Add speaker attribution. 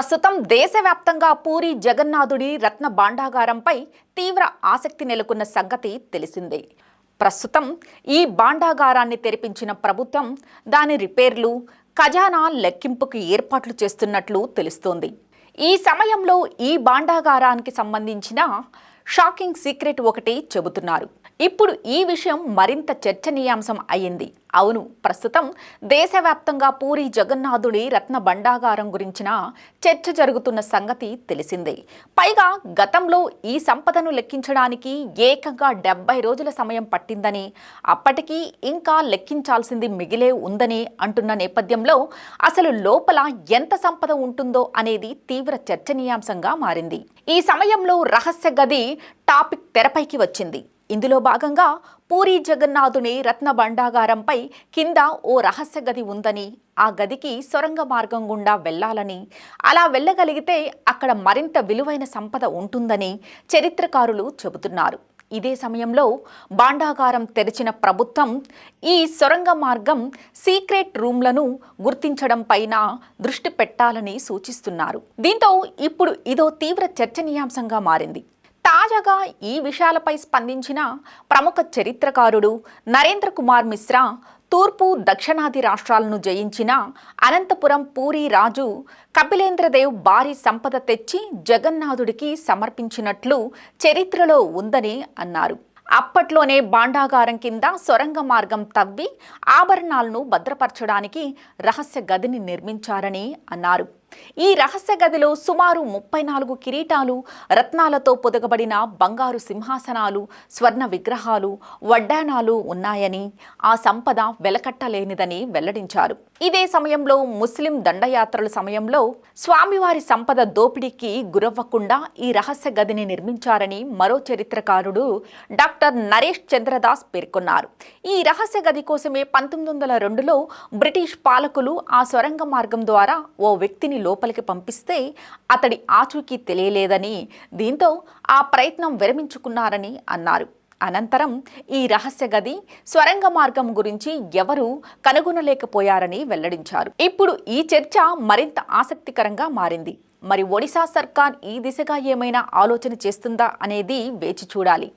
Speaker 1: ప్రస్తుతం దేశవ్యాప్తంగా పూరి జగన్నాథుడి రత్న భాండాగారంపై తీవ్ర ఆసక్తి నెలకొన్న సంగతి తెలిసిందే. ప్రస్తుతం ఈ భాండాగారాన్ని తెరిపించిన ప్రభుత్వం దాని రిపేర్లు ఖజానా లెక్కింపుకు ఏర్పాట్లు చేస్తున్నట్లు తెలుస్తోంది. ఈ సమయంలో ఈ భాండాగారానికి సంబంధించిన షాకింగ్ సీక్రెట్ ఒకటి చెబుతున్నారు. ఇప్పుడు ఈ విషయం మరింత చర్చనీయాంశం అయింది అవును ప్రస్తుతం దేశవ్యాప్తంగా పూరి జగన్నాథుడి రత్న భండాగారం గురించిన చర్చ జరుగుతున్న సంగతి తెలిసిందే. పైగా గతంలో ఈ సంపదను లెక్కించడానికి ఏకంగా డెబ్బై రోజుల సమయం పట్టిందని అప్పటికీ ఇంకా లెక్కించాల్సింది మిగిలే ఉందని అంటున్న నేపథ్యంలో అసలు లోపల ఎంత సంపద ఉంటుందో అనేది తీవ్ర చర్చనీయాంశంగా మారింది. ఈ సమయంలో రహస్య గది టాపిక్ తెరపైకి వచ్చింది. ఇందులో భాగంగా పూరి జగన్నాథుని రత్న భండాగారంపై కింద ఓ రహస్య గది ఉందని ఆ గదికి సొరంగ మార్గం గుండా వెళ్ళాలని అలా వెళ్ళగలిగితే అక్కడ మరింత విలువైన సంపద ఉంటుందని చరిత్రకారులు చెబుతున్నారు. ఇదే సమయంలో భాండాగారం తెరిచిన ప్రభుత్వం ఈ సొరంగ మార్గం సీక్రెట్ రూమ్లను గుర్తించడం పైన దృష్టి పెట్టాలని సూచిస్తున్నారు. దీంతో ఇప్పుడు ఇదో తీవ్ర చర్చనీయాంశంగా మారింది. తాజాగా ఈ విషయాలపై స్పందించిన ప్రముఖ చరిత్రకారుడు నరేంద్ర కుమార్ మిశ్రా తూర్పు దక్షిణాది రాష్ట్రాలను జయించిన అనంతపురం పూరి రాజు కపిలేంద్రదేవ్ భారీ సంపద తెచ్చి జగన్నాథుడికి సమర్పించినట్లు చరిత్రలో ఉందని అన్నారు. అప్పట్లోనే బాండాగారం కింద సొరంగ మార్గం తవ్వి ఆభరణాలను భద్రపరచడానికి రహస్య గదిని నిర్మించారని అన్నారు. ఈ రహస్య గదిలో సుమారు ముప్పై నాలుగు కిరీటాలు రత్నాలతో పొదగబడిన బంగారు సింహాసనాలు స్వర్ణ విగ్రహాలు వడ్డానాలు ఉన్నాయని ఆ సంపద వెలకట్టలేనిదని వెల్లడించారు. ఇదే సమయంలో ముస్లిం దండయాత్రల సమయంలో స్వామివారి సంపద దోపిడీకి గురవ్వకుండా ఈ రహస్య గదిని నిర్మించారని మరో చరిత్రకారుడు డాక్టర్ నరేష్ చంద్రదాస్ పేర్కొన్నారు. ఈ రహస్య గది కోసమే పంతొమ్మిది వందల రెండులో బ్రిటిష్ పాలకులు ఆ సొరంగ మార్గం ద్వారా ఓ వ్యక్తిని లోపలికి పంపిస్తే అతడి ఆచూకీ తెలియలేదని దీంతో ఆ ప్రయత్నం విరమించుకున్నారని అన్నారు. అనంతరం ఈ రహస్య గది స్వరంగ మార్గం గురించి ఎవరూ కనుగొనలేకపోయారని వెల్లడించారు. ఇప్పుడు ఈ చర్చ మరింత ఆసక్తికరంగా మారింది. మరి ఒడిశా సర్కార్ ఈ దిశగా ఏమైనా ఆలోచన చేస్తుందా అనేది వేచి చూడాలి.